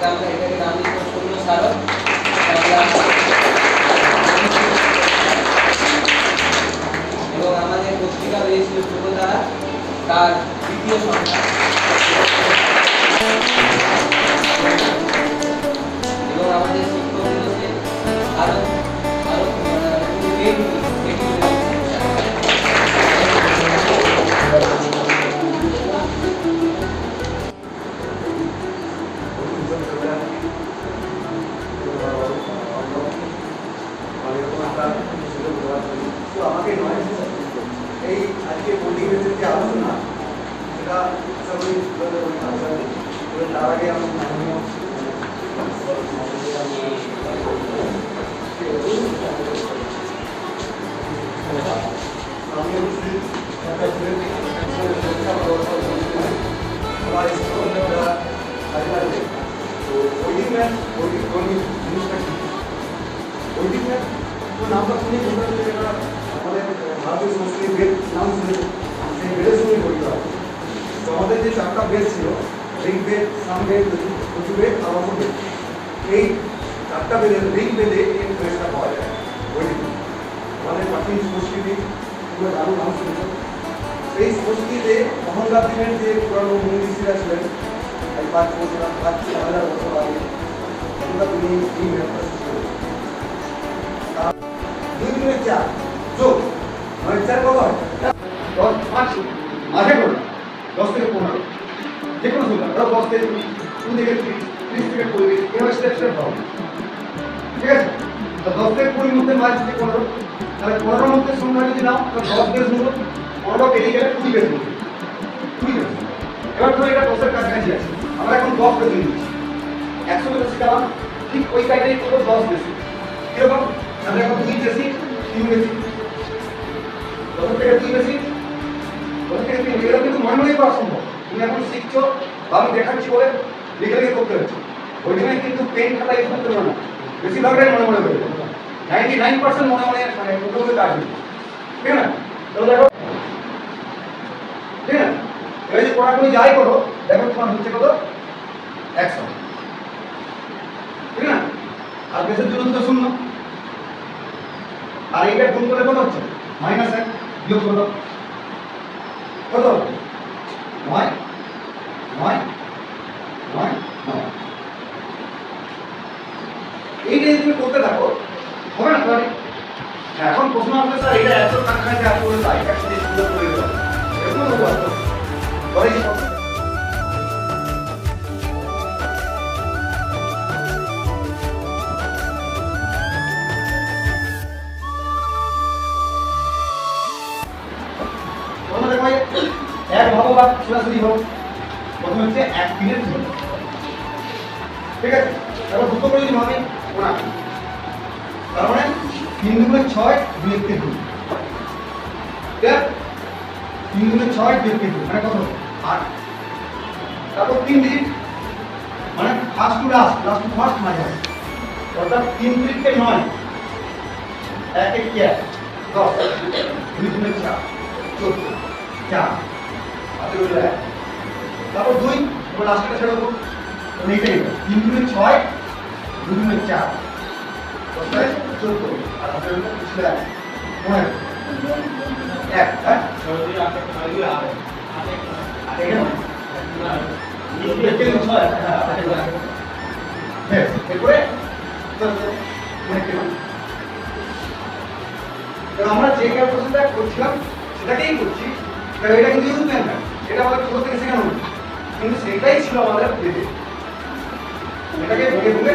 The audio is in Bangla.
এটা আমরা এটাকে নাম দিচ্ছি শূন্য আমরা এবং আমাদের পত্রিকা পূর্বতারা তার দ্বিতীয় সংখ্যা। এবং আমাদের ওইদিন ম্যাম তো নামটা শুনে আমাদের ভারতীয় নাম শুনে সেই সঙ্গে জড়িত আছে তো আমাদের যে চারটা বেদ ছিল ঋগ্বেদ সামবেদ আর অথর্বেদ এই চারটা বেদের ঋগ্বেদে এই বেদটা পাওয়া যায়। ওইদিন আমাদের প্রাচীন সংস্কৃতি, পুরো দারুণ নাম শুনেছ সেই সংস্কৃতিতে দিনের যে পুরানো মুনি ঋষিরা ছিলেন এই পাঁচ বছর পাঁচ ছ হাজার বছর আগে তখনকার তিনি এই মেধা সৃষ্টি করেছেন দুই দিনের চার, যোগ মানে চার কত হয়? দশ, পাঁচ করে দশ থেকে পনেরো। ধরো দশ থেকে দু থেকে ত্রিশ ত্রিশ থেকে পঁয়ত্রিশ এভাবে স্টেপ স্টেপ হবে ঠিক আছে তো দশ থেকে কুড়ির মধ্যে মাঝ থেকে পনেরো তাহলে পনেরোর মধ্যে সংখ্যা যদি নাও তাহলে দশ বেশ নেব পনেরো পেরিয়ে গেলে কুড়ি বেশ নেব কুড়ি বেশ এবার ধরো এটা দশের কাছাকাছি আছে আমরা এখন দশ বেশি নিচ্ছি একশো বেশি শিখালাম ঠিক ওই সাইডেই করব দশ বেশি কীরকম আমরা এখন দুই বেশি তিন বেশি দশ থেকে দুই বেশি দশ থেকে তিন এগুলো কিন্তু মনে মনেই করা সম্ভব তুমি এখন শিখছো বা আমি দেখাচ্ছি বলে লিখে লিখে করতে হচ্ছে। ওই জন্য কিন্তু পেন খাতা ইউজ করতে না। বেশিরভাগটাই মনে মনে করবে। নাইনটি নাইন পার্সেন্ট মনে মনে মানে মোটামুটি কাজ ঠিক না তাহলে দেখো, ঠিক যাই করো, দেখো তোমার হচ্ছে কত? একশো। ঠিক না আর শূন্য। আর হচ্ছে? মাইনাস এক। বিয়োগ করল কত? নয় নয় নয় নয় এইটা তুমি করতে থাকো হবে না তাহলে এখন প্রশ্ন আসবে, স্যার, এটা এত কাছাকাছি এত করে তাই একসাথে সুন্দর করে দেবো এরকম এই এক ভাবো বা সরাসরি হোক। প্রথমে হচ্ছে এক জন্য ঠিক আছে? তারপর দুটো করে যদি ভাবে ওনা তার মানে তিন দুগুণে ছয় দুই এককে দুই তিন দুগুণে ছয় দুই এককে দুই মানে কত? আট। তারপর তিন ডিজিট মানে first to last last to first মাঝে অর্থাৎ তিন তিরিখে নয়, এক এক এক দশ। দুই দুগুণে চার। চোদ্দ। চার। হাতে রইল এক তারপর দুই, এবার লাস্টটা ছেড়ে দেবো। এইটাই তিন দুগুণে ছয়, দুই দুগুণে চার। আর এক হ্যাঁ? হ্যাঁ। তো আমরা যে ক্যালকুলেশনটা করছিলাম, সেটাকেই করছি। এটা কিন্তু ইউরোপিয়ান না কিন্তু সেটাই ছিল আমাদের এটাকে ভেঙে ভেঙে